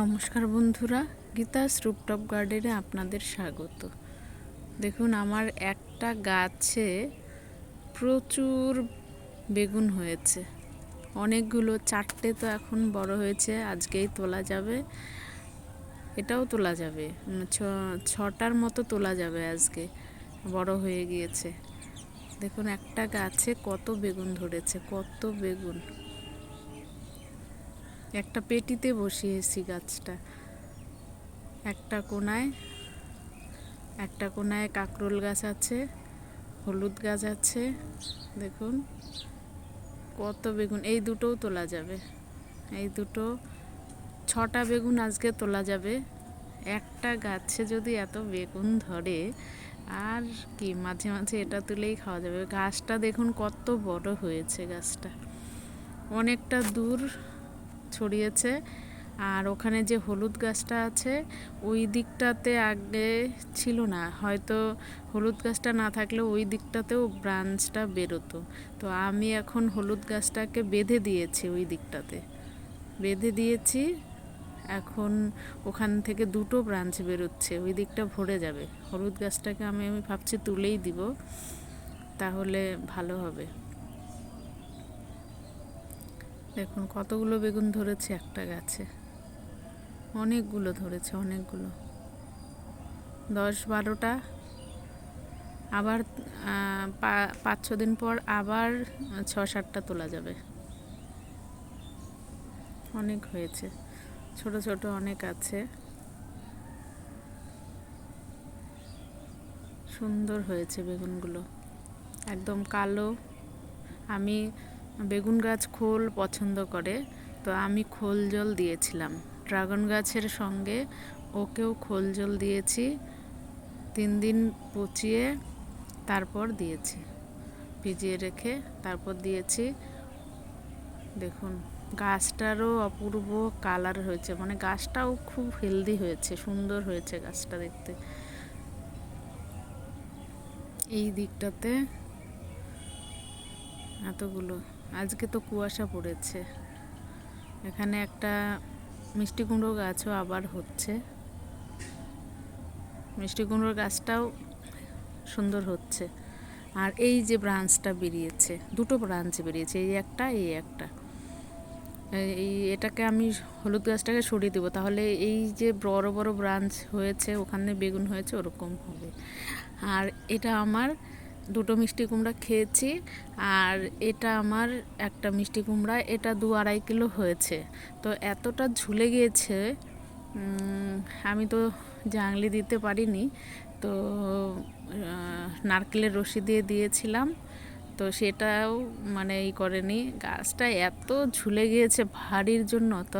নমস্কার বন্ধুরা, গীতাস রুপটপ গার্ডেনে আপনাদের স্বাগত। দেখুন, আমার একটা গাছে প্রচুর বেগুন হয়েছে। অনেকগুলো, চারটে তো এখন বড় হয়েছে, আজকেই তোলা যাবে। এটাও তোলা যাবে ছটার মতো তোলা যাবে আজকে, বড় হয়ে গিয়েছে। দেখুন, একটা গাছে কত বেগুন ধরেছে, কত বেগুন। একটা পেটিতে বসিয়েছি গাছটা। একটা কোনায় একটা কোনায় কাকরোল গাছ আছে, হলুদ গাছ আছে, দেখুন, কত বেগুন, এই দুটোও তোলা যাবে। এই দুটো, ছটা বেগুন আজকে তোলা যাবে। একটা গাছে যদি এত বেগুন ধরে, আর কি, মাঝে মাঝে এটা তুলেই খাওয়া যাবে। গাছটা দেখুন কত বড় হয়েছে গাছটা। অনেকটা দূর ছড়িয়েছে। আর ওখানে যে হলুদ গাছটা আছে, ওই দিকটাতে আগে ছিল না। হয়তো হলুদ গাছটা না থাকলে ওই দিকটাতেও ব্রাঞ্চটা বেরোতো। তো আমি এখন হলুদ গাছটাকে বেঁধে দিয়েছি ওই দিকটাতে। বেঁধে দিয়েছি, এখন ওখান থেকে দুটো ব্রাঞ্চ বেরোচ্ছে, ওই দিকটা ভরে যাবে। হলুদ গাছটাকে আমি আমি ভাবছি তুলেই দিব, তাহলে ভালো হবে। দেখুন, কতগুলো বেগুন ধরেছে একটা গাছে। অনেকগুলো ধরেছে, অনেকগুলো। দশ বারোটা। আবার পাঁচ ছ দিন পর আবার ছ সাতটা তোলা যাবে। অনেক হয়েছে। ছোট ছোট অনেক আছে। সুন্দর হয়েছে বেগুনগুলো। একদম কালো। আমি বেগুন গাছ খোল পছন্দ করে, তো আমি খোল জল দিয়েছিলাম। ড্রাগন গাছের সঙ্গে ওকেও খোল জল দিয়েছি, তিন দিন পচিয়ে তারপর দিয়েছি। ভিজিয়ে রেখে তারপর দিয়েছি। দেখুন, গাছটারও অপূর্ব কালার হয়েছে মানে গাছটাও খুব হেলদি হয়েছে, সুন্দর হয়েছে গাছটা দেখতে। এই দিকটাতে এতগুলো। আজকে তো কুয়াশা পড়েছে। এখানে একটা মিষ্টি কুমড়ো গাছও আবার হচ্ছে। মিষ্টি কুমড়োর গাছটাও সুন্দর হচ্ছে। আর এই যে ব্রাঞ্চটা বেরিয়েছে, দুটো ব্রাঞ্চ বেরিয়েছে, এই একটা এই একটা। এই- এটাকে আমি হলুদ গাছটাকে সরিয়ে দেবো, তাহলে এই যে বড় বড় ব্রাঞ্চ হয়েছে, ওখানে বেগুন হয়েছে, ওরকম হবে। আর এটা আমার দুটো মিষ্টি কুমড়া খেয়েছি আর এটা আমার একটা মিষ্টি কুমড়া, এটা দু আড়াই কিলো হয়েছে। তো এতটা ঝুলে গিয়েছে আমি তো জাংলি দিতে পারিনি। তো নারকেলের রশি দিয়ে দিয়েছিলাম, তো সেটাও মানে ই করেনি। গাছটা এত ঝুলে গিয়েছে ভারীর জন্য, তো